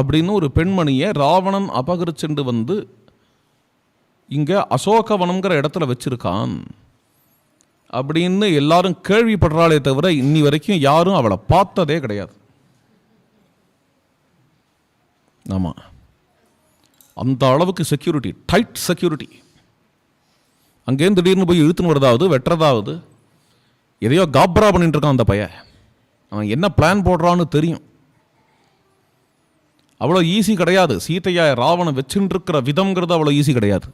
அப்படின்னு ஒரு பெண்மணியை ராவணன் அபகரிச்சுண்டு வந்து இங்கே அசோகவனம்ங்கிற இடத்துல வச்சிருக்கான். அப்படின்னு எல்லாரும் கேள்விப்படுறாளே தவிர இன்னி வரைக்கும் யாரும் அவளை பார்த்ததே கிடையாது. ஆமாம் அந்த அளவுக்கு செக்யூரிட்டி டைட் செக்யூரிட்டி அங்கேருந்து திடீர்னு போய் இழுத்துன்னு வரதாவது வெட்டுறதாவது. எதையோ காப்ரா பண்ணிட்டு இருக்கான் அந்த பையன். அவன் என்ன பிளான் போடுறான்னு தெரியும். அவ்வளோ ஈஸி கிடையாது. சீதையா ராவணன் வச்சுருக்கிற விதம்ங்கிறது அவ்வளோ ஈஸி கிடையாது.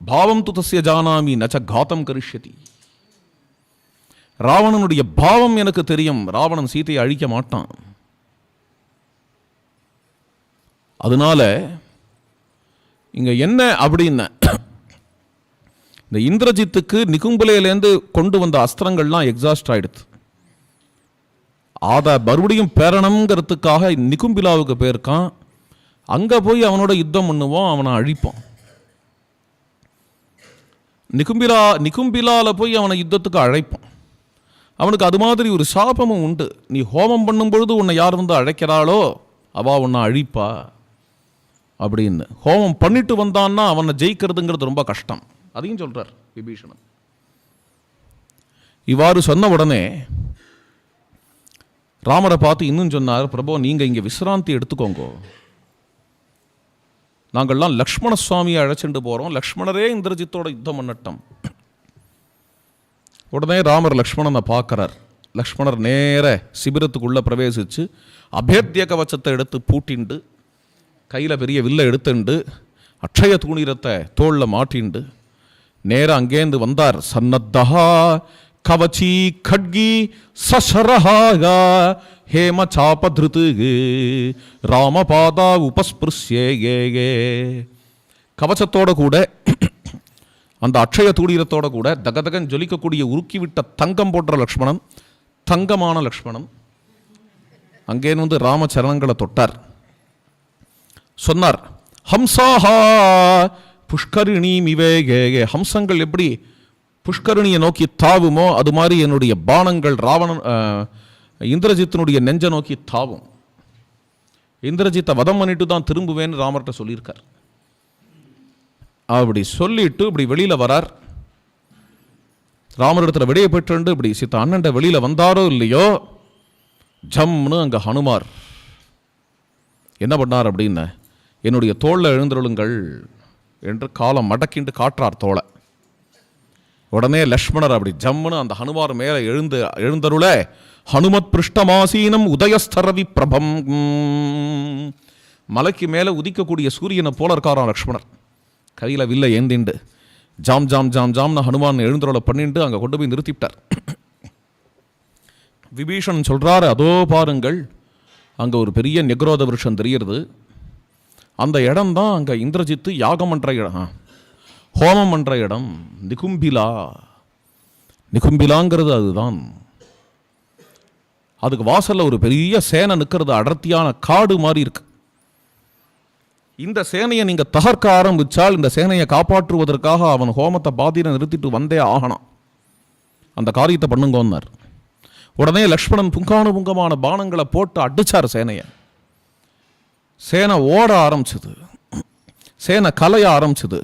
பாவம் து தசிய ஜானாமி நச்ச காத்தம் கரிஷதி ராவணனுடைய பாவம் எனக்கு தெரியும். ராவணன் சீதையை அழிக்க மாட்டான். அதனால இங்கே என்ன அப்படின்ன இந்த இந்திரஜித்துக்கு நிகும்பலையிலேருந்து கொண்டு வந்த அஸ்திரங்கள்லாம் எக்ஸாஸ்ட் ஆகிடுது அதை மறுபடியும் பேரணுங்கிறதுக்காக நிகும்பிலாவுக்கு போயிருக்கான். அங்கே போய் அவனோட யுத்தம் பண்ணுவோம் அவனை அழிப்போம். நிகும்பிலா நிகும்பிலாவில் போய் அவனை யுத்தத்துக்கு அழைப்போம். அவனுக்கு அது மாதிரி ஒரு சாபமும் உண்டு. நீ ஹோமம் பண்ணும் பொழுது உன்னை யார் வந்து அழைக்கிறாளோ அவா உன்னை அழிப்பா அப்படின்னு. ஹோமம் பண்ணிட்டு வந்தான்னா அவனை ஜெயிக்கிறதுங்கிறது ரொம்ப கஷ்டம். அதையும் சொல்கிறார் விபீஷணன். இவ்வாறு சொன்ன உடனே ராமரை பார்த்து இன்னும் சொன்னார் பிரபு நீங்க இங்க விசிராந்தி எடுத்துக்கோங்க. நாங்கள்லாம் லக்ஷ்மண சுவாமியை அழைச்சிட்டு போறோம். லக்ஷ்மணரே இந்திரஜித்தோட யுத்தம் பண்ணட்டும். உடனே ராமர் லக்ஷ்மணனை பார்க்குறார். லக்ஷ்மணர் நேர சிபிரத்துக்குள்ள பிரவேசிச்சு அபேத்திய கவச்சத்தை எடுத்து பூட்டிண்டு கையில் பெரிய வில்லை எடுத்துண்டு அட்சய தூணிரத்தை தோளில் மாட்டிண்டு நேராக அங்கேருந்து வந்தார். சன்னத்தகா கவச்சி கட்கி சசரஹாக ஹேம சாபதிருத்து ராமபாதா உபஸ்பிருஷ்யே கவசத்தோட கூட அந்த அக்ஷய தூடீரத்தோட கூட தகதகன் ஜொலிக்கக்கூடிய உருக்கிவிட்ட தங்கம் போன்ற லக்ஷ்மணன் தங்கமான லக்ஷ்மணன் அங்கேன்னு வந்து ராமச்சரணங்களை தொட்டார். சொன்னார் ஹம்சாஹா புஷ்கரிணி மிவேகே ஹம்சங்கள் எப்படி புஷ்கரிணியை நோக்கி தாவுமோ அது மாதிரி என்னுடைய பானங்கள் ராவணன் இந்திரஜித்தினுடைய நெஞ்சை நோக்கி தாவும். இந்திரஜித்தை வதம் பண்ணிட்டு தான் திரும்புவேன்னு ராமர்கிட்ட சொல்லியிருக்கார். அப்படி சொல்லிட்டு இப்படி வெளியில் வரார். ராமரிடத்தில் விடையை பெற்றுண்டு இப்படி சித்த அண்ணன் வெளியில் வந்தாரோ இல்லையோ? ஜம்னு அங்கே ஹனுமார். என்ன பண்ணார் அப்படின்னு என்னுடைய தோளில் எழுந்தருளுங்கள் என்று காலம் மடக்கிண்டு காட்டுறார் தோலை உடனே லக்ஷ்மணர் அப்படி ஜம்முன்னு அந்த ஹனுமார் மேலே எழுந்து எழுந்தருள ஹனுமத் பிருஷ்டமாசீனம் உதயஸ்தரவி பிரபம். மலைக்கு மேலே உதிக்கக்கூடிய சூரியனை போல இருக்காராம் லக்ஷ்மணர். கையில் வில்ல ஏந்திண்டு ஜாம் ஜாம் ஜாம் ஜாம்னு ஹனுமான் எழுந்தருளை பண்ணிட்டு அங்கே கொண்டு போய் நிறுத்திவிட்டார். விபீஷன் சொல்கிறாரு அதோ பாருங்கள் அங்கே ஒரு பெரிய நெக்ரோத விருஷம் தெரிகிறது அந்த இடம் தான் அங்கே இந்திரஜித்து யாகம் பண்ணுற இடம். ஹோமம் பண்ணுற இடம் நிகும்பிலா. நிகும்பிலாங்கிறது அதுதான். அதுக்கு வாசலில் ஒரு பெரிய சேனை நிற்கிறது அடர்த்தியான காடு மாதிரி இருக்கு. இந்த சேனையை நீங்கள் தகர்க்க ஆரம்பிச்சால் இந்த சேனையை காப்பாற்றுவதற்காக அவன் ஹோமத்தை பாதியில் நிறுத்திட்டு வந்தே ஆகணும். அந்த காரியத்தை பண்ணுங்கன்னார். உடனே லக்ஷ்மணன் புங்கானு புங்கமான பானங்களை போட்டு அடிச்சார் சேனையை. சேனை ஓட ஆரம்பிச்சது. சேனை கலைய ஆரம்பிச்சது.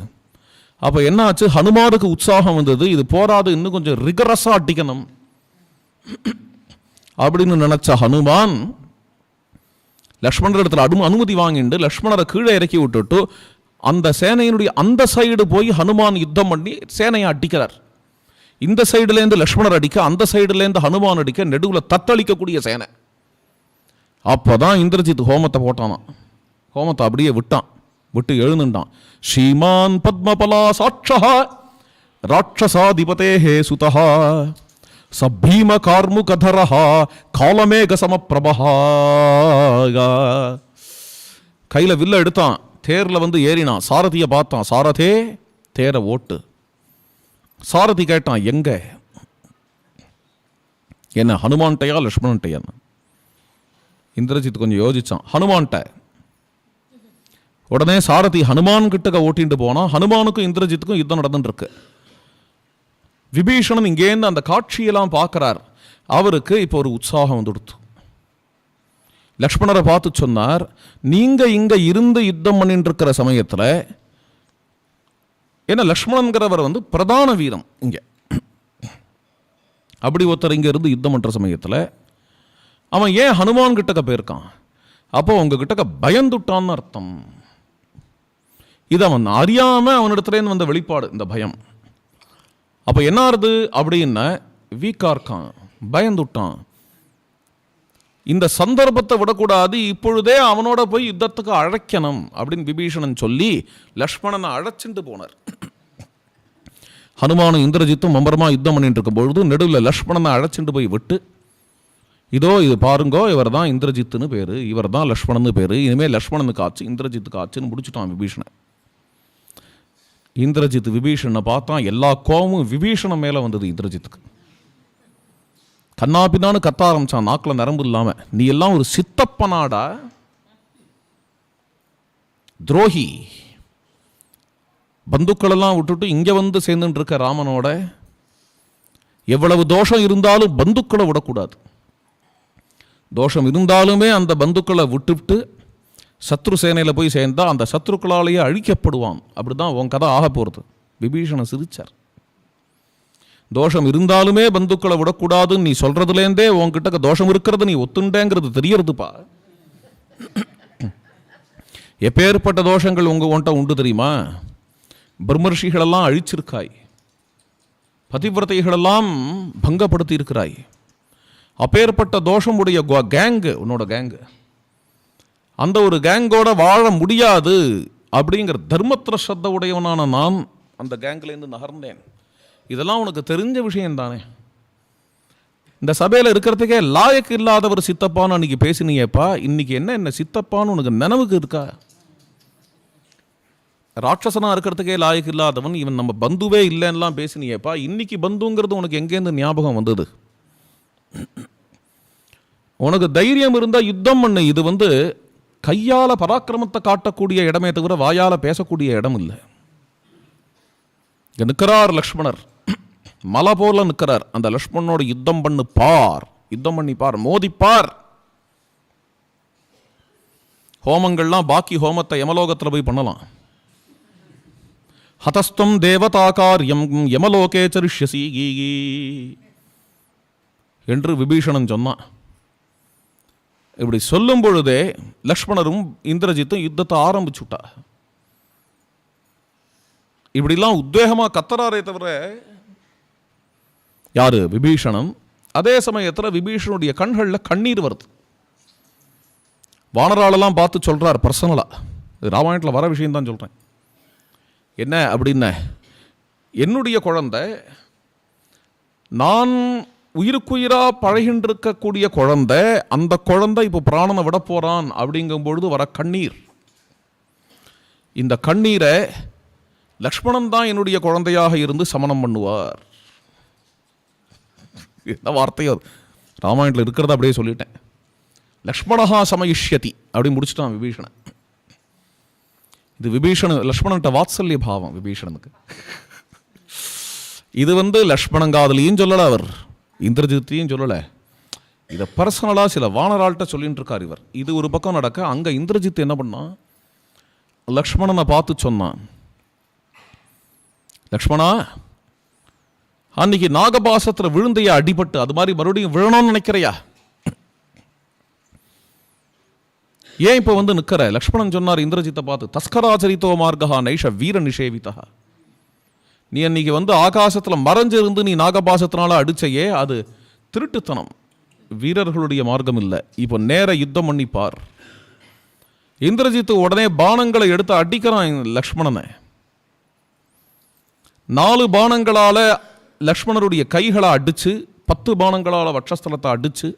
அப்போ என்னாச்சு ஹனுமாருக்கு உற்சாகம் வந்தது. இது போராது இன்னும் கொஞ்சம் ரிகரஸாக அடிக்கணும். அப்படின்னு நினச்ச ஹனுமான் லக்ஷ்மணர் இடத்துல அனும அனுமதி வாங்கிட்டு லக்ஷ்மணரை கீழே இறக்கி விட்டுட்டு அந்த சேனையினுடைய அந்த சைடு போய் ஹனுமான் யுத்தம் பண்ணி சேனையை அடிக்கிறார். இந்த சைடுலேருந்து லக்ஷ்மணர் அடிக்க அந்த சைடுலேருந்து ஹனுமான் அடிக்க நெடுவில் தத்தளிக்கக்கூடிய சேனை. அப்போ தான் இந்திரஜித் ஹோமத்தை போட்டானான் ஹோமத்தை அப்படியே விட்டான். விட்டு எழுந்துட்டான். ஸ்ரீமான் பத்மபலா சாட்சா ராட்சசாதிபதே ஹே சுதா சபீம கார்முகதரஹா காலமேக சமப்பிரபஹா. கையில் வில்ல எடுத்தான் தேரில் வந்து ஏறினான் சாரதியை பார்த்தான் சாரதே தேரை ஓட்டு. சாரதி கேட்டான் எங்க? என்ன ஹனுமான்ட்டையா லக்ஷ்மணன்ட்டையா இந்திரஜித் கொஞ்சம் யோசிச்சான் ஹனுமான்ட்ட உடனே சாரதி ஹனுமான் கிட்டக்க ஓட்டிட்டு போனால் ஹனுமானுக்கும் இந்திரஜித்துக்கும் யுத்தம் நடந்துருக்கு விபீஷணன் இங்கேருந்து அந்த காட்சியெல்லாம் பார்க்கறார். அவருக்கு இப்போ ஒரு உற்சாகம் வந்துடுத்து. லக்ஷ்மணரை பார்த்து சொன்னார் நீங்க இங்க இருந்து யுத்தம் பண்ணிட்டு இருக்கிற சமயத்துல ஏன்னா லக்ஷ்மணங்கிறவர் வந்து பிரதான வீரம் இங்க. அப்படி ஒருத்தர் இங்க இருந்து யுத்தம் பண்ற சமயத்துல அவன் ஏன் ஹனுமான் கிட்டக்க போயிருக்கான்? அப்போ உங்ககிட்டக்க பயந்துட்டான்னு அர்த்தம். இது அவன் அறியாம அவனிடத்துலேருந்து வந்த வெளிப்பாடு இந்த பயம். அப்போ என்ன ஆறுது அப்படின்னா வீக்காக இருக்கான் பயந்துட்டான். இந்த சந்தர்ப்பத்தை விடக்கூடாது இப்பொழுதே அவனோட போய் யுத்தத்துக்கு அழைக்கணும் அப்படின்னு விபீஷணன் சொல்லி லக்ஷ்மணனை அழைச்சிட்டு போனார். ஹனுமானும் இந்திரஜித்தும் மம்பரமா யுத்தம் பண்ணிட்டு இருக்கும் பொழுது நடுவில் லக்ஷ்மணனை அழைச்சிட்டு போய் விட்டு இதோ இது பாருங்கோ இவர் தான் இந்திரஜித்துன்னு பேரு இவர் தான் லக்ஷ்மணன்னு பேர் இனிமேல் லக்ஷ்மணனுக்கு ஆச்சு இந்திரஜித்துக்கு ஆச்சுன்னு முடிச்சுட்டான் விபீஷணன். இந்திரஜித் விபீஷனை பார்த்தா எல்லா கோபமும் விபீஷணம் மேலே வந்தது இந்திரஜித்துக்கு. கண்ணாபின்னான்னு கத்த ஆரம்பித்தான் நாக்கில் நரம்பு இல்லாம நீ எல்லாம் ஒரு சித்தப்பனாடா? துரோகி. பந்துக்களெல்லாம் விட்டுட்டு இங்க வந்து சேர்ந்துட்டு இருக்க ராமனோட எவ்வளவு தோஷம் இருந்தாலும் பந்துக்களை விடக்கூடாது. தோஷம் இருந்தாலுமே அந்த பந்துக்களை விட்டுவிட்டு சத்ரு சேனையில் போய் சேர்ந்தா அந்த சத்ருக்களாலேயே அழிக்கப்படுவான். அப்படிதான் உன் கதை ஆக போகிறது விபீஷணன் சிரிச்சார். தோஷம் இருந்தாலுமே பந்துக்களை விடக்கூடாதுன்னு நீ சொல்றதுலேருந்தே உன்கிட்ட தோஷம் இருக்கிறது நீ ஒத்துண்டேங்கிறது தெரியறதுப்பா எப்பேற்பட்ட தோஷங்கள் உங்க உன்ட்ட உண்டு தெரியுமா? பிரம்மர்ஷிகளெல்லாம் அழிச்சிருக்காய். பதிவிரதைகளெல்லாம் பங்கப்படுத்தி இருக்கிறாய் அப்பேற்பட்ட தோஷம் உடைய கேங்கு உன்னோட கேங்கு. அந்த ஒரு கேங்கோட வாழ முடியாது அப்படிங்கிற தர்மத்திர ஸ்ரத்த உடையவனான நான் அந்த கேங்க்லேருந்து நகர்ந்தேன். இதெல்லாம் உனக்கு தெரிஞ்ச விஷயம் தானே. இந்த சபையில் இருக்கிறதுக்கே லாயக்கு இல்லாதவர் சித்தப்பான்னு அன்னைக்கு பேசினியப்பா இன்னைக்கு என்ன என்ன சித்தப்பான்னு உனக்கு நினைவுக்கு இருக்கா? ராட்சசனாக இருக்கிறதுக்கே லாயக்கு இல்லாதவன் இவன் நம்ம பந்துவே இல்லைன்னெலாம் பேசினியேப்பா இன்னைக்கு பந்துங்கிறது உனக்கு எங்கேருந்து ஞாபகம் வந்தது? உனக்கு தைரியம் இருந்தால் யுத்தம் பண்ணு. இது வந்து கையால் பராக்கிரமத்தை காட்டக்கூடிய இடமே தவிர வாயால பேசக்கூடிய இடம் இல்லை. இங்கே நிற்கிறார் லக்ஷ்மணர். மலை போல நிற்கிறார். அந்த லக்ஷ்மணனோட யுத்தம் பண்ணு பார். யுத்தம் பண்ணி பார். மோதிப்பார் பார். ஹோமங்கள்லாம் பாக்கி ஹோமத்தை யமலோகத்தில் போய் பண்ணலாம். ஹதஸ்தம் தேவதாகாரியம் யமலோகே சரிஷ்யசி. என்று விபீஷணன் சொன்னான். இப்படி சொல்லும் பொழுதே லக்ஷ்மணரும் இந்திரஜித்தும் யுத்தத்தை ஆரம்பிச்சுட்டா. இப்படிலாம் உத்வேகமாக கத்துறாரே தவிர யாரு? விபீஷணன். அதே சமயத்தில் விபீஷனுடைய கண்களில் கண்ணீர் வருது. வானராளெல்லாம் பார்த்து சொல்கிறார் பர்சனலாக இது ராமாயணத்தில் வர விஷயம் தான் சொல்கிறேன் என்ன அப்படின்ன? என்னுடைய குழந்தை நான் உயிருக்குயிரா பழகின்றிருக்கக்கூடிய குழந்தை அந்த குழந்தை இப்போ பிராணனை விட போகிறான் அப்படிங்கும் பொழுது வர கண்ணீர். இந்த கண்ணீரை லக்ஷ்மணன் தான் என்னுடைய குழந்தையாக இருந்து சமணம் பண்ணுவார். என்ன வார்த்தையோ ராமாயணத்தில் இருக்கிறத அப்படியே சொல்லிட்டேன். லக்ஷ்மணஹா சமயிஷ்யதி அப்படி முடிச்சுட்டான் விபீஷணன். இது விபீஷணன் லக்ஷ்மணன்ட்ட வாத்சல்ய பாவம் விபீஷணனுக்கு. இது வந்து லக்ஷ்மணங்காதலியும் சொல்லலை அவர். இந்திரஜித்தையும் சொல்லலை. இதை பர்சனலாக சில வானராள்கிட்ட சொல்லிட்டு இருக்கார் இவர். இது ஒரு பக்கம் நடக்க அங்கே இந்திரஜித் என்ன பண்ணான் லக்ஷ்மணனை பார்த்து சொன்னான். லக்ஷ்மணா அன்னைக்கு நாகபாசத்தில் விழுந்தையா அடிபட்டு அது மாதிரி மறுபடியும் விழணும்னு நினைக்கிறையா? ஏன் இப்போ வந்து நிற்கிற லக்ஷ்மணன் சொன்னார் இந்திரஜித்தை பார்த்து தஸ்கராச்சரித்தோ மார்கா நைஷ வீர நிஷேவிதா நீ அன்னைக்கு வந்து ஆகாசத்தில் மறைஞ்சிருந்து நீ நாகபாசத்தினால அடிச்சையே அது திருட்டுத்தனம். வீரர்களுடைய மார்க்கம் இல்லை இப்போ நேர யுத்தம் பண்ணி பார் இந்திரஜித்து உடனே பானங்களை எடுத்து அடிக்கிறான் லக்ஷ்மணனை. நாலு பானங்களால் லக்ஷ்மணருடைய கைகளை அடித்து பத்து பானங்களால் வட்சஸ்தலத்தை அடித்து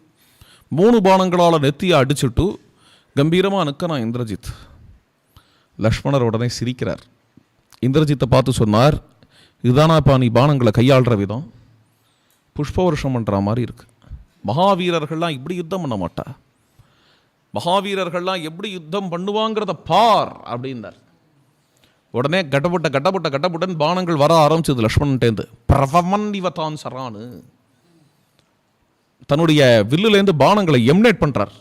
மூணு பானங்களால் நெத்தியை அடிச்சுட்டு கம்பீரமாக நிற்கிறான் இந்திரஜித். லக்ஷ்மணர் உடனே சிரிக்கிறார். இந்திரஜித்தை பார்த்து சொன்னார் இதுதானாப்பா நீ பானங்களை கையாளுற விதம்? புஷ்ப வருஷம் பண்ணுற மாதிரி இருக்கு. மகாவீரர்கள்லாம் இப்படி யுத்தம் பண்ண மாட்டா. மகாவீரர்கள்லாம் எப்படி யுத்தம் பண்ணுவாங்கிறத பார் அப்படின்னார். உடனே கட்டப்பட்ட கட்டப்பட்ட கட்டப்பட்டன் பானங்கள் வர ஆரம்பிச்சது லக்ஷ்மணன்ட்டேந்து. பிரவமன் இவத்தான் சரானு. தன்னுடைய வில்லுலேருந்து பானங்களை எம்னேட் பண்ணுறார்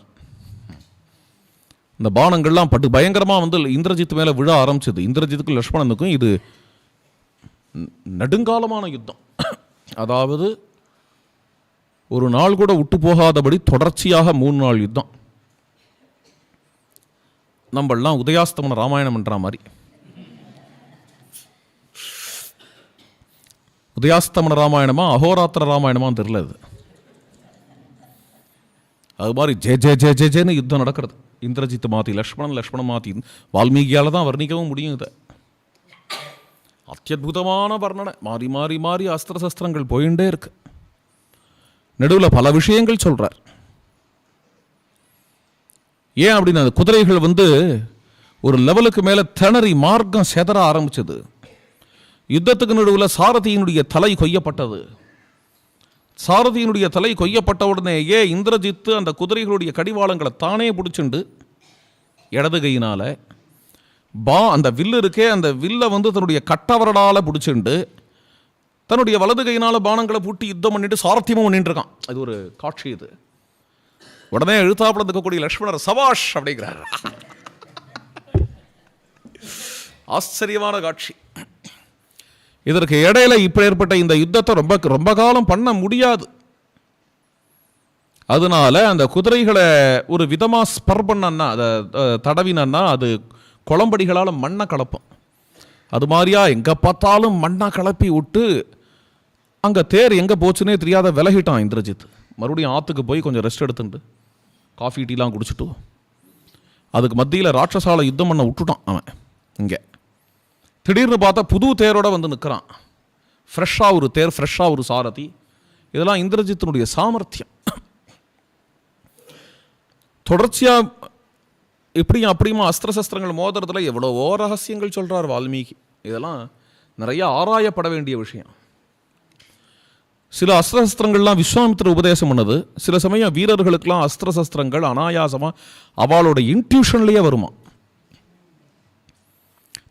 இந்த பானங்கள்லாம் பட்டு பயங்கரமாக வந்து இந்திரஜித் மேலே விழ ஆரம்பிச்சது. இந்திரஜித்துக்கும் லக்ஷ்மணனுக்கும் இது நெடுங்காலமான யுத்தம். அதாவது ஒரு நாள் கூட விட்டு போகாதபடி தொடர்ச்சியாக மூணு நாள் யுத்தம். நம்மளாம் உதயாஸ்தமன ராமாயணம்ன்ற மாதிரி. உதயாஸ்தமன ராமாயணமா அகோராத்திர ராமாயணமான்னு தெரியல அது. அது மாதிரி ஜே ஜே ஜே ஜே ஜேன்னு யுத்தம் நடக்கிறது. இந்திரஜித் மாத்தி லக்ஷ்மணன் லக்ஷ்மணன் மாத்தி வால்மீகியால் தான் வர்ணிக்கவும் முடியும் இதை. அத்தியுதமான வர்ணனை. மாறி மாறி மாறி அஸ்திர சஸ்திரங்கள் போயிட்டே இருக்கு. நடுவில் பல விஷயங்கள் சொல்கிறார் ஏன் அப்படின்னா அந்த குதிரைகள் வந்து ஒரு லெவலுக்கு மேலே திணறி மார்க்கம் செதற ஆரம்பிச்சது. யுத்தத்துக்கு நடுவில் சாரதியினுடைய தலை கொய்யப்பட்டது. சாரதியினுடைய தலை கொய்யப்பட்ட உடனேயே இந்திரஜித்து அந்த குதிரைகளுடைய கடிவாளங்களை தானே பிடிச்சிண்டு இடது கையினால் பா அந்த வில்லு இருக்கே அந்த வில்லை வந்து தன்னுடைய கட்டவரடால பிடிச்சுண்டு தன்னுடைய வலது கையினால் பானங்களை பூட்டி யுத்தம் பண்ணிட்டு சாரத்தியமும் பண்ணிட்டு இருக்கான். இது ஒரு காட்சி இது. உடனே எழுத்தாப்புல இருக்கக்கூடிய லக்ஷ்மணர் சபாஷ் அப்படிங்கிறார். ஆச்சரியமான காட்சி. இதற்கு இடையில இப்ப ஏற்பட்ட இந்த யுத்தத்தை ரொம்ப ரொம்ப காலம் பண்ண முடியாது. அதனால அந்த குதிரைகளை ஒரு விதமா ஸ்பர் பண்ணன்னா அதை தடவினன்னா அது குளம்படிகளால் மண்ணை கலப்போம். அது மாதிரியா எங்கே பார்த்தாலும் மண்ணை கலப்பி விட்டு அங்கே தேர் எங்கே போச்சுன்னே தெரியாத விலகிட்டான் இந்திரஜித். மறுபடியும் ஆற்றுக்கு போய் கொஞ்சம் ரெஸ்ட் எடுத்துட்டு காஃபி டீலாம் குடிச்சிட்டு அதுக்கு மத்தியில் ராட்சசால யுத்தம் பண்ண விட்டுட்டான் அவன் இங்கே. திடீர்னு பார்த்தா புது தேரோட வந்து நிற்கிறான் ஃப்ரெஷ்ஷாக ஒரு தேர் ஃப்ரெஷ்ஷாக ஒரு சாரதி. இதெல்லாம் இந்திரஜித்தினுடைய சாமர்த்தியம். தொடர்ச்சியாக இப்படியும் அப்படியுமா அஸ்திர சஸ்திரங்கள் மோதுறதுல எவ்வளவோ ரகசியங்கள் சொல்கிறார் வால்மீகி. இதெல்லாம் நிறைய ஆராயப்பட வேண்டிய விஷயம். சில அஸ்திர சஸ்திரங்கள்லாம் விஸ்வாமித்திர உபதேசம் பண்ணது. சில சமயம் வீரர்களுக்கெல்லாம் அஸ்திர சஸ்திரங்கள் அனாயாசமாக அவளோட இன்ட்யூஷன்லேயே வருமா.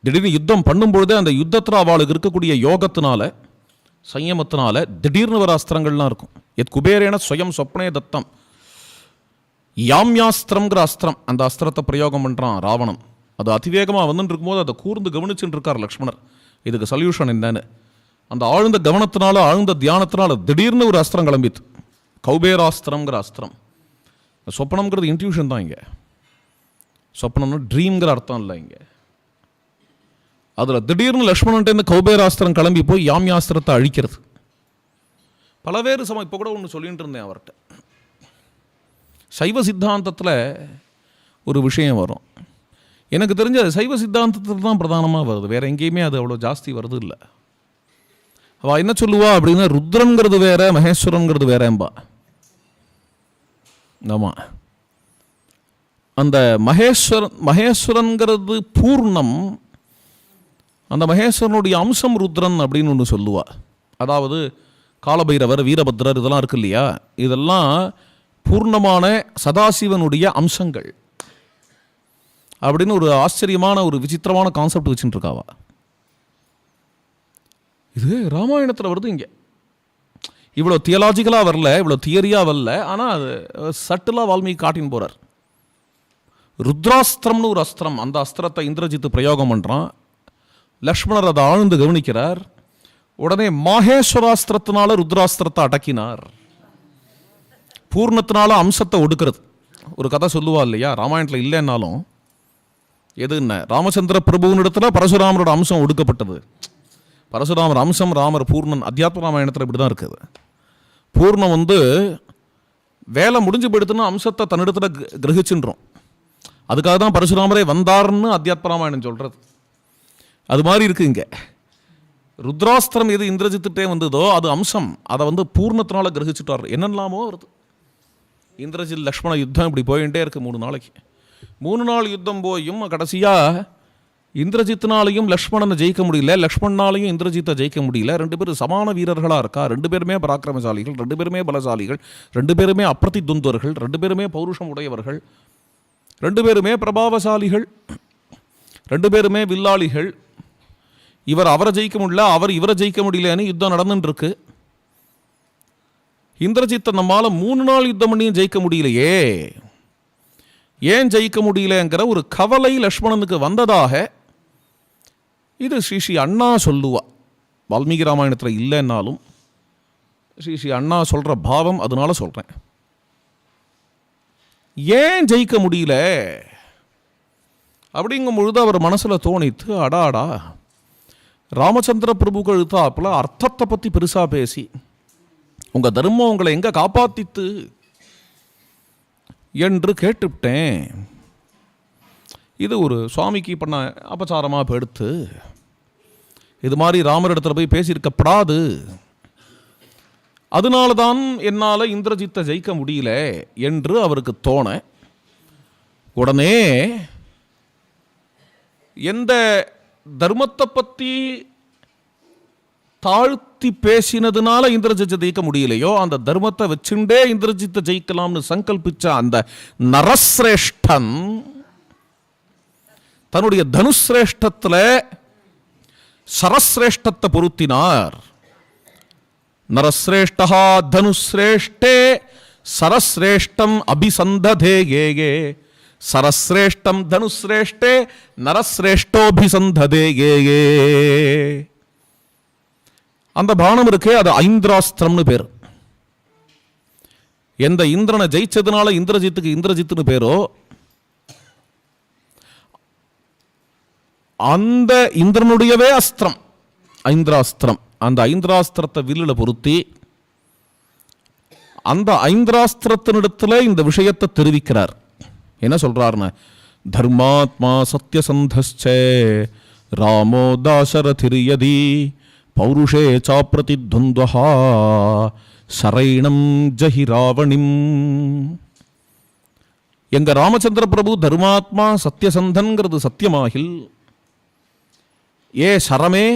திடீர்னு யுத்தம் பண்ணும்பொழுதே அந்த யுத்தத்தில் அவளுக்கு இருக்கக்கூடிய யோகத்தினால சயமத்தினால திடீர்னு வர அஸ்திரங்கள்லாம் இருக்கும். எத் குபேரேன சுயம் சொப்னே தத்தம். யாம்யாஸ்திரம்ங்கிற அஸ்திரம் அந்த அஸ்திரத்தை பிரயோகம் பண்ணுறான் ராவணன். அது அதிவேகமாக வந்துட்டு இருக்கும்போது அதை கூர்ந்து கவனிச்சுட்டு இருக்கார் லக்ஷ்மணர். இதுக்கு சொல்யூஷன் என்னன்னு. அந்த ஆழ்ந்த கவனத்தினால ஆழ்ந்த தியானத்தினால திடீர்னு ஒரு அஸ்திரம் கிளம்பித்து கௌபேராஸ்திரம்ங்கிற அஸ்திரம். சொப்பனம்ங்கிறது இன்ட்யூஷன் தான் இங்கே. சொப்பனம்னு ட்ரீம்ங்கிற அர்த்தம் இல்லை இங்கே. அதில் திடீர்னு லக்ஷ்மணன்ட்டேருந்து கௌபேராஸ்திரம் கிளம்பி போய் யாமியாஸ்திரத்தை அழிக்கிறது. பலவேறு சமயம் இப்போ கூட ஒன்று சொல்லிகிட்டு இருந்தேன் அவர்கிட்ட. சைவ சித்தாந்தத்தில் ஒரு விஷயம் வரும். எனக்கு தெரிஞ்ச அது சைவ சித்தாந்தத்தில் தான் பிரதானமாக வருது. வேறு எங்கேயுமே அது அவ்வளோ ஜாஸ்தி வருது இல்லை. அவள் என்ன சொல்லுவா அப்படின்னா ருத்ரங்கிறது வேற மகேஸ்வரங்கிறது வேறம்பா. ஆமாம் அந்த மகேஸ்வரன் மகேஸ்வரன்கிறது பூர்ணம் அந்த மகேஸ்வரனுடைய அம்சம் ருத்ரன் அப்படின்னு ஒன்று சொல்லுவாள் அதாவது காலபைரவர் வீரபத்ரர் இதெல்லாம் இருக்கு இல்லையா? இதெல்லாம் பூர்ணமான சதாசிவனுடைய அம்சங்கள் அப்படின்னு ஒரு ஆச்சரியமான ஒரு விசித்திரமான கான்செப்ட் வச்சுட்டு இருக்காவா இது ராமாயணத்தில் வருது இங்கே. இவ்வளோ தியலாஜிக்கலாக வரல இவ்வளோ தியரியாக வரல ஆனால் அது சட்டிலாக வால்மீகி காட்டின்னு போகிறார் ருத்ராஸ்திரம்னு ஒரு அஸ்திரம் அந்த அஸ்திரத்தை இந்திரஜித்து பிரயோகம் பண்ணுறான் லக்ஷ்மணர் அதை ஆழ்ந்து கவனிக்கிறார். உடனே மாகேஸ்வராஸ்திரத்தினால ருத்ராஸ்திரத்தை அடக்கினார். பூர்ணத்தினாலும் அம்சத்தை ஒடுக்கிறது. ஒரு கதை சொல்லுவா இல்லையா? ராமாயணத்தில் இல்லைன்னாலும் எது என்ன? ராமச்சந்திர பிரபுவினிடத்துல பரசுராமரோட அம்சம் ஒடுக்கப்பட்டது. பரசுராமர் அம்சம் ராமர் பூர்ணன் அத்தியாத்ம ராமாயணத்தில் இப்படி தான் இருக்குது. பூர்ணம் வந்து வேலை முடிஞ்சு போயிடுத்துன்னு அம்சத்தை தன்னிடத்தில் கிரகிச்சுன்றோம். அதுக்காக தான் பரசுராமரே வந்தார்னு அத்தியாத்ம ராமாயணம் சொல்கிறது அது மாதிரி இருக்குது இங்கே. ருத்ராஸ்திரம் எது இந்திரஜித்துட்டே வந்ததோ அது அம்சம். அதை வந்து பூர்ணத்தினால கிரகிச்சுட்டார். என்னெல்லாமோ வருது. இந்திரஜித் லக்ஷ்மண யுத்தம் இப்படி போயிட்டே இருக்கு மூணு நாளைக்கு. மூணு நாள் யுத்தம் போயும் கடைசியாக இந்திரஜித்னாலையும் லக்ஷ்மணனை ஜெயிக்க முடியல. லக்ஷ்மணனாலையும் இந்திரஜித்தை ஜெயிக்க முடியல. ரெண்டு பேரும் சமான வீரர்களாக இருக்கா? ரெண்டு பேருமே பராக்கிரமசாலிகள் ரெண்டு பேருமே பலசாலிகள் ரெண்டு பேருமே அப்பிரதி துந்தர்கள் ரெண்டு பேருமே பௌருஷம் உடையவர்கள் ரெண்டு பேருமே பிரபாவசாலிகள் ரெண்டு பேருமே வில்லாளிகள். இவர் அவரை ஜெயிக்க முடியல. அவர் இவரை ஜெயிக்க முடியலன்னு யுத்தம் நடந்துட்டுருக்கு இந்திரஜித்தை நம்மால் மூணு நாள் யுத்தம் பண்ணியும் ஜெயிக்க முடியலையே. ஏன் ஜெயிக்க முடியலங்கிற ஒரு கவலை லக்ஷ்மணனுக்கு வந்ததாக இது ஸ்ரீ ஸ்ரீ அண்ணா சொல்லுவா. வால்மீகி ராமாயணத்தில் இல்லைன்னாலும் ஸ்ரீ ஸ்ரீ அண்ணா சொல்கிற பாவம் அதனால சொல்கிறேன் ஏன் ஜெயிக்க முடியல? அப்படிங்கும் பொழுது அவர் மனசில் தோணித்து அடாடா ராமச்சந்திர பிரபு கழுத்தாப்புல அர்த்தத்தை பற்றி பெருசாக பேசி உங்கள் தர்மம் உங்களை எங்கே காப்பாற்றித்து என்று கேட்டுவிட்டேன். இது ஒரு சுவாமிக்கு பண்ண அபச்சாரமாக இப்போ எடுத்து இது மாதிரி ராமர் இடத்துல போய் பேசியிருக்கப்படாது. அதனால தான் என்னால் இந்திரஜித்தை ஜெயிக்க முடியல என்று அவருக்கு தோண உடனே எந்த தர்மத்தை பற்றி தாழ்த்தி பேசினதுனால இந்திரஜித்தை ஜெயிக்க முடியலையோ அந்த தர்மத்தை வச்சுண்டே இந்திரஜித்தை ஜெயிக்கலாம்னு சங்கல்பிச்ச அந்த நரசிரேஷ்டன் தன்னுடைய தனுசிரேஷ்டத்தில் சரஸ்ரேஷ்டத்தை பொருத்தினார். நரசிரேஷ்டா தனுசிரேஷ்டே சரஸ்ரேஷ்டம் அபிசந்ததே ஏகே சரஸ்ரேஷ்டம் தனுசிரேஷ்டே நரசிரேஷ்டோபிசந்ததே ஏகே அந்த பானம் இருக்கே அது ஐந்திராஸ்திரம்னு பேர். எந்த இந்திரனை ஜெயிச்சதுனால இந்திரஜித்துக்கு இந்திரஜித்துன்னு பேரோ அந்த இந்திரனுடையவே அஸ்திரம் ஐந்திராஸ்திரம். அந்த ஐந்திராஸ்திரத்தை வில்லில் பொருத்தி அந்த ஐந்திராஸ்திரத்தினிடத்தில் இந்த விஷயத்தை தெரிவிக்கிறார். என்ன சொல்றாருன்னு? தர்மாத்மா சத்யசந்தே ராமோ தாசரதிரியதி பௌருஷே சாப்பிரதித்வந்த்வஹா சரைணம் ஜஹி ராவணிம் எங்க ராமச்சந்திர பிரபு தர்மாத்மா சத்தியசந்தன்கிறது சத்தியமாகில் ஏ சரமே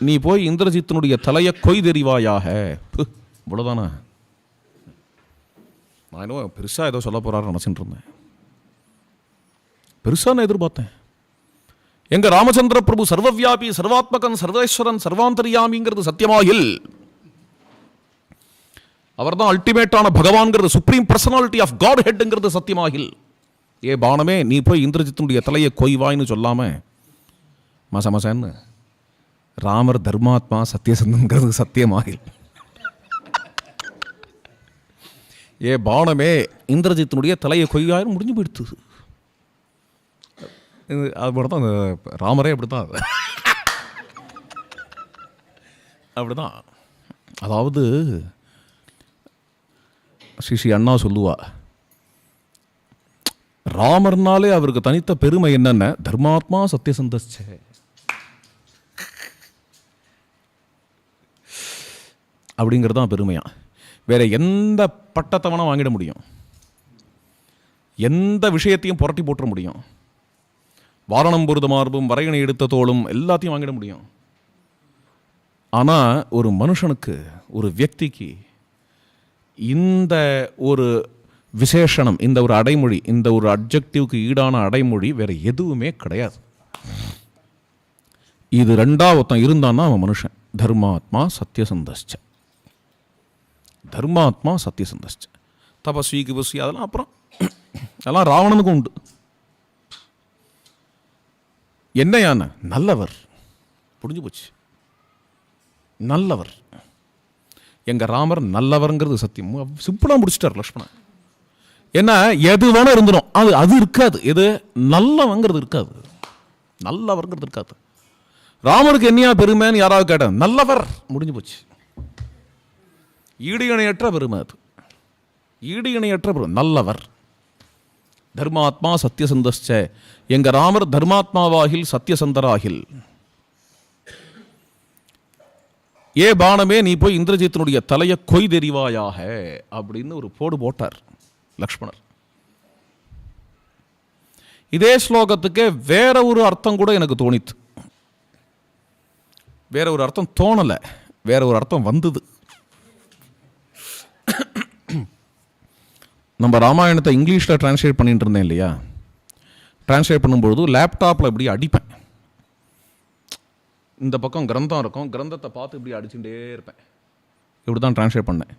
நீ போய் இந்திரஜித்தினுடைய தலையை கொய்தெறிவாயாக இவ்வளோதானா நான் இன்னும் பெருசா ஏதோ சொல்ல போறாரு நினச்சிட்டு இருந்தேன். பெருசா நான் எதிர்பார்த்தேன். எங்க ராமச்சந்திர பிரபு சர்வவியாபி சர்வாத்மகன் சர்வேஸ்வரன் சர்வாந்தரியாமிங்கிறது சத்தியமாகில் அவர்தான் அல்டிமேட்டான பகவான்கிறது சுப்ரீம் பர்சனாலிட்டி ஆஃப் காட் ஹெட்ங்கிறது சத்தியமாகில் ஏ பானமே நீ போய் இந்திரஜித்தினுடைய தலையை கொய்வாய்னு சொல்லாம மச மசன்னு ராமர் தர்மாத்மா சத்தியசந்தன்கிறது சத்தியமாகில் ஏ பானமே இந்திரஜித்தினுடைய தலையை கொய்யாயிரம் முடிஞ்சு போயிடுத்து. அது தான் அந்த ராமரே அப்படி தான் அப்படி தான் அதாவது ஸ்ரீ ஸ்ரீ அண்ணா சொல்லுவா ராமர்னாலே அவருக்கு தனித்த பெருமை என்னென்ன? தர்மாத்மா சத்தியசந்தஸ்சே அப்படிங்கிறது தான் பெருமையா. வேற எந்த பட்டத்தை வாங்கிட முடியும்? எந்த விஷயத்தையும் புரட்டி போட்டுற முடியும்? வாரணம் பொருத மார்பும் வரையணை எடுத்த தோளும் எல்லாத்தையும் வாங்கிட முடியும். ஆனால் ஒரு மனுஷனுக்கு ஒரு வியக்திக்கு இந்த ஒரு விசேஷணம் இந்த ஒரு அடைமொழி இந்த ஒரு அப்ஜெக்டிவ்க்கு ஈடான அடைமொழி வேறு எதுவுமே கிடையாது. இது ரெண்டா ஒருத்தன் இருந்தான்னா அவன் மனுஷன். தர்மாத்மா சத்தியசந்தஸ்ச தர்மாத்மா சத்தியசந்தஸ்ச தபஸ்வி கிபஸ்வி அதெல்லாம் அப்புறம். அதெல்லாம் ராவணனுக்கும் உண்டு. என்னையான? நல்லவர். புரிஞ்சு போச்சு. நல்லவர். எங்க ராமர் நல்லவர்ங்கிறது சத்தியம். சிம்பிளாக முடிச்சிட்டார் லக்ஷ்மணன். ஏன்னா எது வேணால் இருந்துடும் அது அது இருக்காது. எது? நல்லவங்கிறது இருக்காது. நல்லவர்ங்கிறது இருக்காது. ராமருக்கு என்னையா பெருமைன்னு யாராவது கேட்டாங்க. நல்லவர். முடிஞ்சு போச்சு. ஈடு இணையற்ற பெருமை அது. ஈடு இணையற்ற பெருமை. நல்லவர். தர்மாத்மா சத்தியசந்தஸ்ச எங்கள் ராமர் தர்மாத்மாவாகில் சத்தியசந்தராகில் ஏ பானமே நீ போய் இந்திரஜித்தினுடைய தலையை கொய் தெரிவாயாக அப்படின்னு ஒரு போடு போட்டார் லக்ஷ்மணர். இதே ஸ்லோகத்துக்கு வேற ஒரு அர்த்தம் கூட எனக்கு தோணித்து. வேற ஒரு அர்த்தம் தோணலை. வேற ஒரு அர்த்தம் வந்தது. நம்ம ராமாயணத்தை இங்கிலீஷில் டிரான்ஸ்லேட் பண்ணிட்டு இருந்தேன் இல்லையா? டிரான்ஸ்லேட் பண்ணும்பொழுது லேப்டாப்பில் இப்படி அடிப்பேன். இந்த பக்கம் கிரந்தம் இருக்கும். கிரந்தத்தை பார்த்து இப்படி அடிச்சுட்டே இருப்பேன். இப்படி தான் டிரான்ஸ்லேட் பண்ணேன்.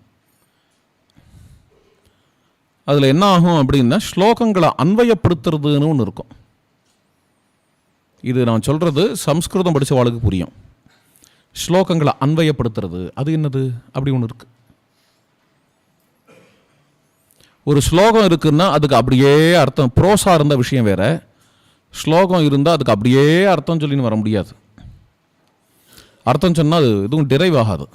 அதில் என்ன ஆகும் அப்படின்னா ஸ்லோகங்களை அன்வயப்படுத்துறதுன்னு ஒன்று இருக்கும். இது நான் சொல்கிறது சம்ஸ்கிருதம் வாழ்க்கை புரியும். ஸ்லோகங்களை அன்வயப்படுத்துறது அது என்னது? அப்படி ஒன்று இருக்குது ஒரு ஸ்லோகம் இருக்குன்னா அதுக்கு அப்படியே அர்த்தம். ப்ரோஸாக இருந்த விஷயம் வேறு. ஸ்லோகம் இருந்தால் அதுக்கு அப்படியே அர்த்தம் சொல்லின்னு வர முடியாது. அர்த்தம் சொன்னால் அது எதுவும் டிரைவ் ஆகாது.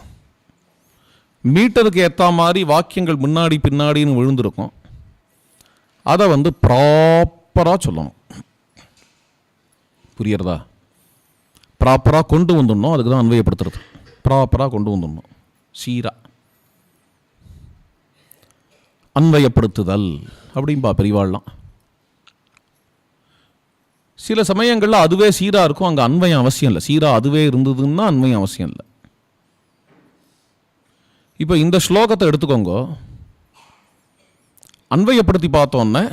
மீட்டருக்கு ஏற்ற மாதிரி வாக்கியங்கள் முன்னாடி பின்னாடின்னு விழுந்திருக்கும். அதை வந்து ப்ராப்பராக சொல்லணும். புரியறதா ப்ராப்பராக கொண்டு வந்துடணும். அதுக்கு தான் அன்வயப்படுத்துறது ப்ராப்பராக கொண்டு வந்துடணும். சீராக அன்வயப்படுத்துதல் அப்படின்பா பெரியவாள்லாம் சில சமயங்களில் அதுவே சீராக இருக்கும் அங்கே அன்வயம் அவசியம் இல்லை. சீராக அதுவே இருந்ததுன்னா அன்வயம் அவசியம் இல்லை. இப்போ இந்த ஸ்லோகத்தை எடுத்துக்கோங்க. அன்வயப்படுத்தி பார்த்தோன்னே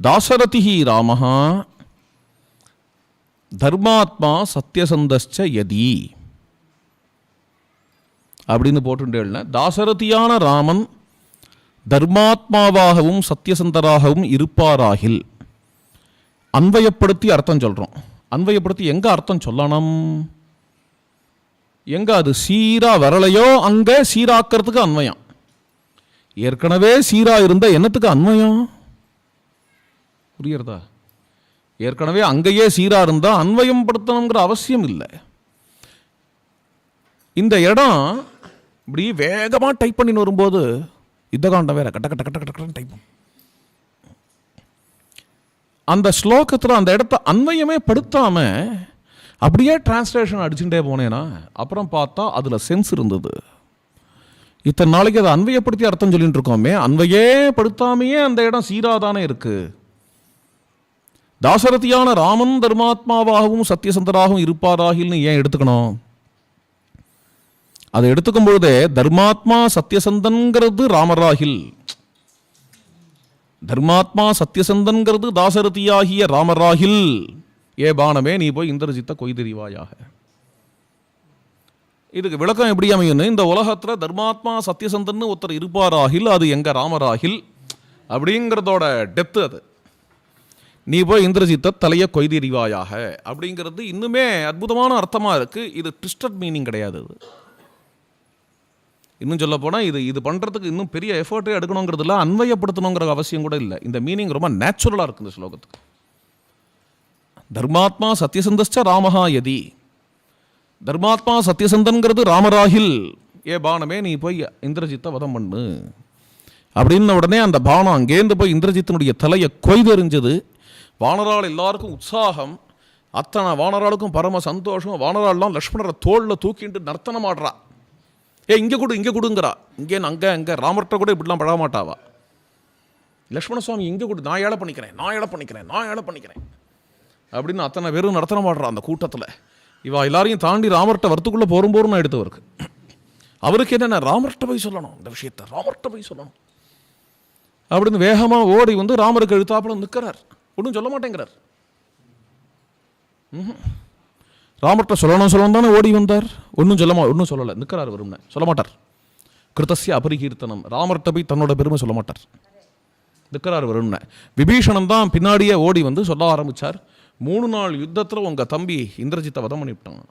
தாசரதிஹி ராமஹா தர்மாத்மா சத்யசந்தஸ்ச யதி. அப்படின்னு போட்டுட்டேன் தாசரதியான ராமன் தர்மாத்மாவாகவும் சத்யசந்தராகவும் இருப்பாராகில். அன்வயப்படுத்தி அர்த்தம் சொல்கிறோம் அன்வயப்படுத்தி எங்கே அர்த்தம் சொல்லணும்? எங்கே அது சீராக வரலையோ அங்கே சீராக்கிறதுக்கு அன்வயம். ஏற்கனவே சீராக இருந்தால் என்னத்துக்கு அன்வயம்? புரியுறதா ஏற்கனவே அங்கேயே சீராக இருந்தால் அன்வயம் படுத்தணுங்கிற அவசியம் இல்லை. இந்த இடம் இப்படி வேகமாக டைப் பண்ணின்னு வரும்போது யுத்தகாண்டம் வேற. கட்ட கட்ட கட்ட கட்ட கட்ட டைப் அந்த ஸ்லோகத்தில் அந்த இடத்த அன்வயமே படுத்தாம அப்படியே டிரான்ஸ்லேஷன் அடிச்சுட்டே போனேன்னா அப்புறம் பார்த்தா அதில் சென்ஸ் இருந்தது. இத்தனை நாளைக்கு அதை அன்வயப்படுத்தி அர்த்தம் சொல்லிட்டு இருக்கோமே அன்வையே படுத்தாமையே அந்த இடம் சீராதானே இருக்கு. தாசரதியான ராமன் தர்மாத்மாவாகவும் சத்தியசந்தராகவும் இருப்பாராகில்னு ஏன் எடுத்துக்கணும்? அதை எடுத்துக்கும் பொழுதே தர்மாத்மா சத்தியசந்தன்கிறது ராமராகில். தர்மாத்மா சத்தியசந்தன்கிறது தாசரதியாகிய ராமராகில். ஏ பானமே நீ போய் இந்திரஜித்த கொய்தெறிவாயாக இதுக்கு விளக்கம் எப்படி அமையும்னு இந்த உலகத்துல தர்மாத்மா சத்தியசந்தன் ஒருத்தர் இருப்பாராகில் அது எங்க ராமராகில் அப்படிங்கிறதோட டெப்த்து அது. நீ போய் இந்திரஜித்த தலையை கொய்தெறிவாயாக அப்படிங்கிறது இன்னுமே அற்புதமான அர்த்தமாக இருக்குது இது ட்விஸ்டட் மீனிங் கிடையாது இது இன்னும் சொல்ல போனால் இது இது பண்ணுறதுக்கு இன்னும் பெரிய எஃபர்ட்டே எடுக்கணுங்கிறதுல அன்வயப்படுத்தணுங்கிற அவசியம் கூட இல்லை. இந்த மீனிங் ரொம்ப நேச்சுரலாக இருக்குது இந்த ஸ்லோகத்துக்கு. தர்மாத்மா சத்தியசந்தஸ்ட ராமஹா யதி. தர்மாத்மா சத்தியசந்தன்கிறது ராமராகில். ஏ பானமே நீ போய் இந்திரஜித்தை வதம் பண்ணு. அப்படின்ன உடனே அந்த பானம் அங்கேருந்து போய் இந்திரஜித்தினுடைய தலையை கொய்தெறிஞ்சது. வானரால் எல்லாருக்கும் உற்சாகம். அத்தனை வானராளுக்கும் பரம சந்தோஷம். வானராள்லாம் லக்ஷ்மணரை தோளில் தூக்கிட்டு நர்த்தனம் ஆடுறா ஏ இங்கே கொடு இங்கே கொடுங்கிறா இங்கே அங்கே அங்கே. ராமர்கிட்ட கூட இப்படிலாம் பழக மாட்டாவா லக்ஷ்மண சுவாமி இங்கே கொடு. நான் ஏழை பண்ணிக்கிறேன். நான் ஏழை பண்ணிக்கிறேன். நான் ஏழை பண்ணிக்கிறேன். அப்படின்னு அத்தனை பேரும் நடத்தன மாடுறா அந்த கூட்டத்தில். இவா எல்லாரையும் தாண்டி ராமர்கிட்ட வரத்துக்குள்ளே போரும் போரும் நான் எடுத்தவருக்கு அவருக்கு என்னென்ன? ராமர்கிட்ட போய் சொல்லணும். இந்த விஷயத்தை ராமர்கிட்ட போய் சொல்லணும். அப்படின்னு வேகமாக ஓடி வந்து ராமருக்கு எழுத்தாப்புல நிற்கிறார் ஒன்றும் சொல்ல மாட்டேங்கிறார். ம்ஹும். ராமர்கிட்ட சொல்லணும் சொல்லணும் தானே ஓடி வந்தார். ஒன்றும் சொல்லமா ஒன்றும் சொல்லலை. நிற்கிறார் வரும்னு சொல்ல மாட்டார். கிருத்தசிய அபரிகீர்த்தனம். ராமர்கிட்ட போய் தன்னோட பெருமை சொல்ல மாட்டார். நிற்கிறார் வரும்னு விபீஷணன் தான் பின்னாடியே ஓடி வந்து சொல்ல ஆரம்பிச்சார். மூணு நாள் யுத்தத்தில் உங்கள் தம்பி இந்திரஜித்தை வதம் பண்ணிவிட்டான்.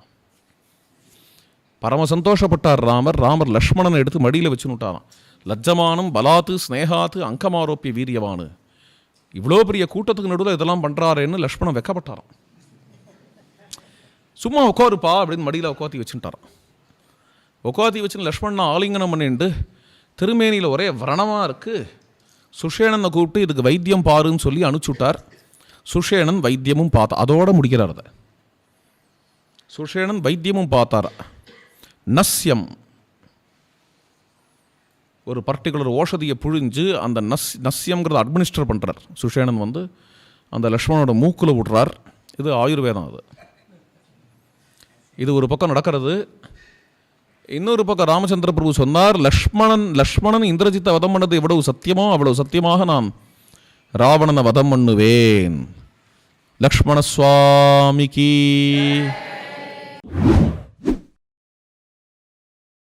பரம சந்தோஷப்பட்டார் ராமர். ராமர் லக்ஷ்மணனை எடுத்து மடியில் வச்சு விட்டாராம் லஜ்ஜமானம் பலாத்து ஸ்னேகாத்து அங்கமாரோப்பிய வீரியவானு. இவ்வளோ பெரிய கூட்டத்துக்கு நடுவில் இதெல்லாம் பண்ணுறாரேன்னு லக்ஷ்மணன் வெக்கப்பட்டாராம். சும்மா உட்காருப்பா அப்படின்னு மடியில் உட்காத்தி வச்சுட்டாரான் உட்காத்தி வச்சு லக்ஷ்மணனை ஆலிங்கனம் பண்ணிட்டு திருமேனியில் ஒரே விரணமாக இருக்குது சுஷேணனை கூப்பிட்டு இதுக்கு வைத்தியம் பாருன்னு சொல்லி அனுப்பிச்சுட்டார். சுஷேணன் வைத்தியமும் பார்த்தா அதோட முடிக்கிறார் அதை. சுஷேணன் வைத்தியமும் பார்த்தார். நஸ்யம். ஒரு பர்டிகுலர் ஓஷதியை புழிஞ்சு அந்த நஸ் நஸ்யம்ங்கிறத அட்மினிஸ்டர் பண்ணுறார் சுஷேணன் வந்து அந்த லக்ஷ்மணோட மூக்கில் விடுறார். இது ஆயுர்வேதம் அது. இது ஒரு பக்கம் நடக்கிறது. இன்னொரு பக்கம் ராமச்சந்திர பிரபு சொன்னார் லக்ஷ்மணன் லக்ஷ்மணன் இந்திரஜித்தை வதம் பண்ணது எவ்வளவு சத்தியமோ அவ்வளவு சத்தியமாக நான் ராவணனை வதம் பண்ணுவேன். லக்ஷ்மண சுவாமிக்கு